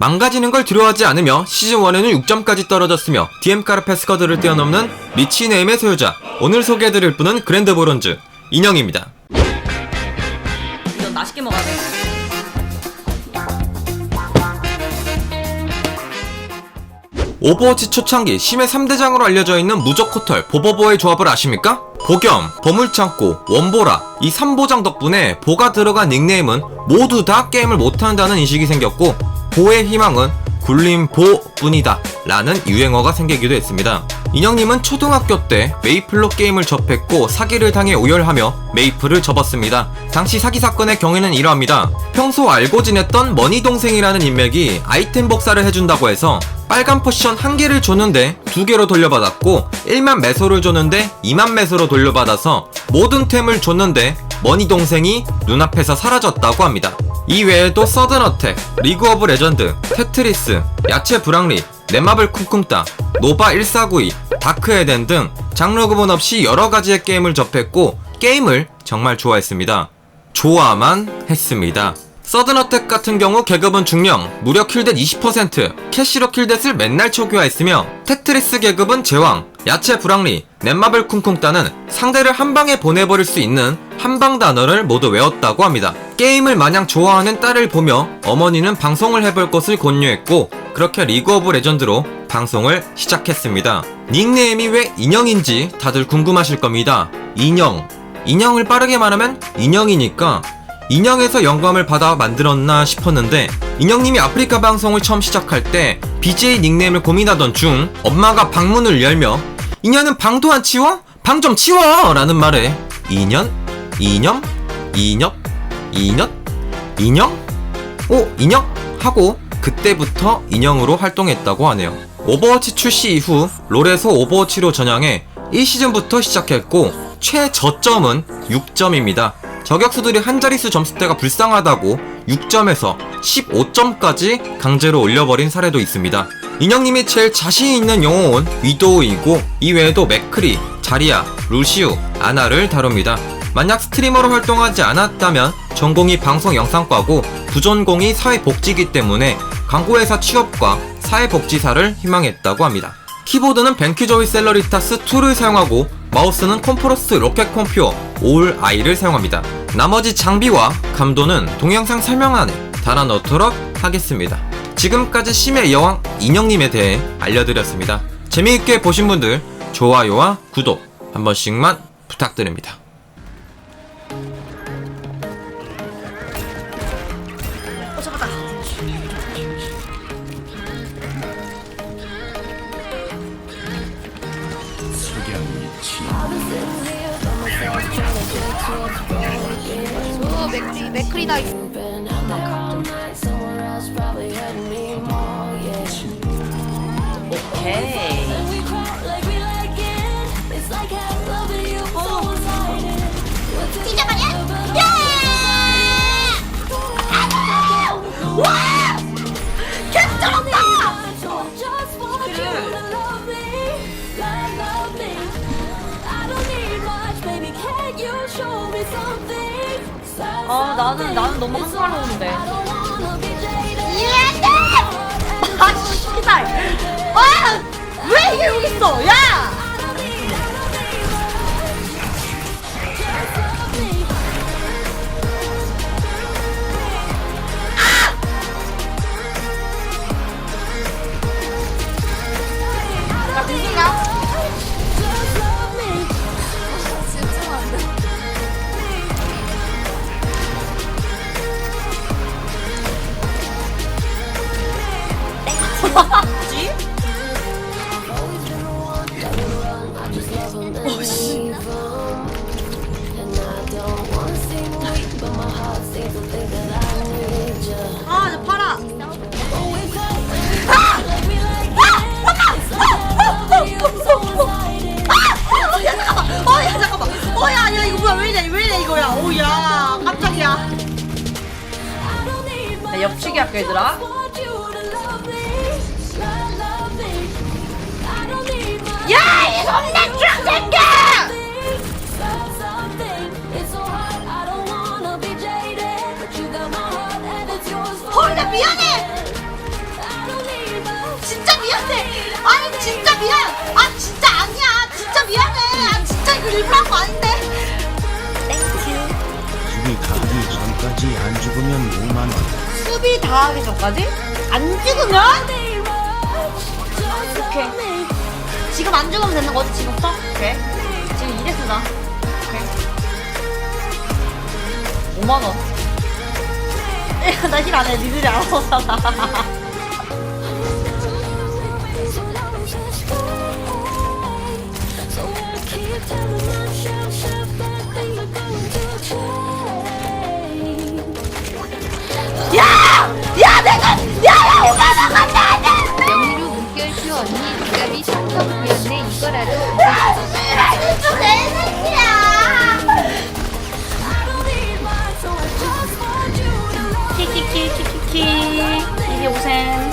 망가지는 걸 두려워하지 않으며 시즌1에는 6점까지 떨어졌으며 DM 카르페스커드를 뛰어넘는 리치 네임의 소유자 오늘 소개해드릴 분은 그랜드 보론즈 인형입니다 이건 맛있게 먹어야 돼. 오버워치 초창기 심해 3대장으로 알려져 있는 무적코털 보버보의 조합을 아십니까? 보겸, 보물창고, 원보라 이 3보장 덕분에 보가 들어간 닉네임은 모두 다 게임을 못한다는 인식이 생겼고 보의 희망은 굴림보뿐이다 라는 유행어가 생기기도 했습니다. 인형님은 초등학교 때 메이플로 게임을 접했고 사기를 당해 오열하며 메이플을 접었습니다. 당시 사기 사건의 경위는 이러합니다. 평소 알고 지냈던 머니 동생이라는 인맥이 아이템 복사를 해준다고 해서 빨간 포션 한 개를 줬는데 두 개로 돌려받았고 1만 매소를 줬는데 2만 매소로 돌려받아서 모든 템을 줬는데 머니 동생이 눈앞에서 사라졌다고 합니다. 이 외에도 서든어택, 리그 오브 레전드, 테트리스, 야채 브랑리, 넷마블 쿵쿵따, 노바 1492, 다크 에덴 등 장르 구분 없이 여러 가지의 게임을 접했고 게임을 정말 좋아했습니다. 좋아만 했습니다. 서든어택 같은 경우 계급은 중령, 무려 킬댓 20%, 캐시로 킬댓을 맨날 초기화했으며 테트리스 계급은 제왕, 야채 브랑리, 넷마블 쿵쿵따는 상대를 한 방에 보내버릴 수 있는 한방 단어를 모두 외웠다고 합니다. 게임을 마냥 좋아하는 딸을 보며 어머니는 방송을 해볼 것을 권유했고 그렇게 리그 오브 레전드로 방송을 시작했습니다. 닉네임이 왜 인형인지 다들 궁금하실 겁니다. 인형. 인형을 빠르게 말하면 인형이니까 인형에서 영감을 받아 만들었나 싶었는데 인형님이 아프리카 방송을 처음 시작할 때 BJ 닉네임을 고민하던 중 엄마가 방문을 열며 인형은 방도 안 치워? 방 좀 치워! 라는 말에 인연? 인형? 인형? 2년? 인형? 오, 인형? 하고 그때부터 인형으로 활동했다고 하네요. 오버워치 출시 이후 롤에서 오버워치로 전향해 1시즌부터 시작했고 최저점은 6점입니다. 저격수들이 한 자릿수 점수대가 불쌍하다고 6점에서 15점까지 강제로 올려버린 사례도 있습니다. 인형님이 제일 자신 있는 영웅은 위도우이고 이외에도 맥크리, 자리아, 루시우, 아나를 다룹니다. 만약 스트리머로 활동하지 않았다면 전공이 방송 영상과고 부전공이 사회복지이기 때문에 광고회사 취업과 사회복지사를 희망했다고 합니다. 키보드는 벤큐조이 셀러리타스 2를 사용하고 마우스는 컴프로스 로켓 컴퓨어 올 i를 사용합니다. 나머지 장비와 감도는 동영상 설명란에 달아넣도록 하겠습니다. 지금까지 심해 여왕 인형님에 대해 알려드렸습니다. 재미있게 보신 분들 좋아요와 구독 한 번씩만 부탁드립니다. 오 맥크리 맥크리다 있어. 오케이. 나는 나는 너무 한가로 오는데. 이해돼! 아 씨발! 아! 왜 이게 여기 있어? 야! 아. 어, 야! 어, 야! 어, 야, 야 이래? 왜 이래 이거야? 오, 야, 깜짝이야. 나 옆치기 할게 얘들아. 진짜 미안해. 진짜 미안해. 아니 진짜 미안. 아 진짜 아니야. 진짜 미안해. 아 진짜 이거 일부러 한 거 아닌데. 땡큐. 집이 가기 전까지 안 죽으면 5만 원. 수비 다 하기 전까지 안 죽으면? 오케이. 지금 안 죽으면 되는 거지 지금부터? 그래. 지금 이랬어 나. 오케이. 5만 원. 나힐 안해 니들이 알아서 살아 야! 야 내가! 야야 오빠 나간다! 영희로 문결표 언니 기감이 성격 구였네 이거라도 야! 씨발 이쪽 개새끼야! 키키키키키 이게 무슨